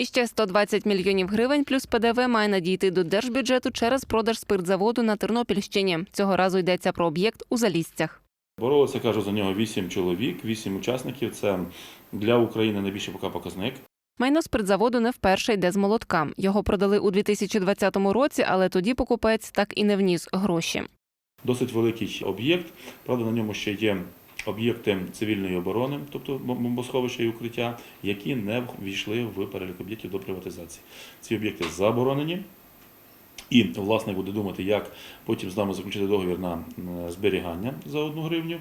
І ще 120 мільйонів гривень плюс ПДВ має надійти до держбюджету через продаж спиртзаводу на Тернопільщині. Цього разу йдеться про об'єкт у Залісцях. Боролося, кажу, за нього вісім чоловік, вісім учасників. Це для України найбільший поки показник. Майно спиртзаводу не вперше йде з молотка. Його продали у 2020 році, але тоді покупець так і не вніс гроші. Досить великий об'єкт. Правда, на ньому ще є об'єкти цивільної оборони, тобто бомбосховища і укриття, які не ввійшли в перелік об'єктів до приватизації. Ці об'єкти заборонені. І власник буде думати, як потім з нами заключити договір на зберігання за одну гривню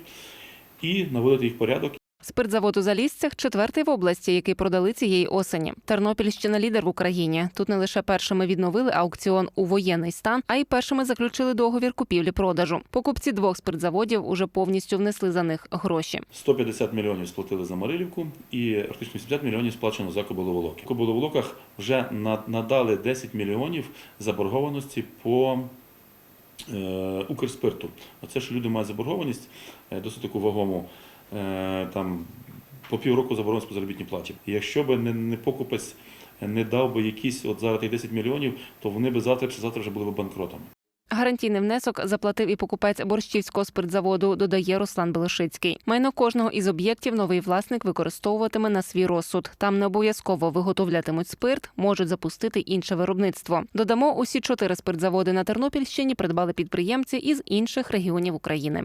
і наводити їх порядок Спиртзавод у Залісцях четвертий в області, який продали цієї осені. Тернопільщина лідер в Україні. Тут не лише першими відновили аукціон у воєнний стан, а й першими заключили договір купівлі-продажу. Покупці двох спиртзаводів уже повністю внесли за них гроші. 150 мільйонів сплатили за Марилівку і практично 80 мільйонів сплачено за Кобиловолоки. В Кобиловолоках вже на- надали 10 мільйонів заборгованості по е, Укрспирту. Оце ж люди мають заборгованість е, досить таку вагому. Е, Там по півроку заборгованість по заробітній платі. Якщо б не, не покупець не дав би якісь от зараз тих 10 мільйонів, то вони б завтра завтра вже були б банкротами. Гарантійний внесок заплатив і покупець борщівського спиртзаводу, додає Руслан Белошицький. Майно кожного із об'єктів новий власник використовуватиме на свій розсуд. Там не обов'язково виготовлятимуть спирт, можуть запустити інше виробництво. Додамо, усі чотири спиртзаводи на Тернопільщині придбали підприємці із інших регіонів України.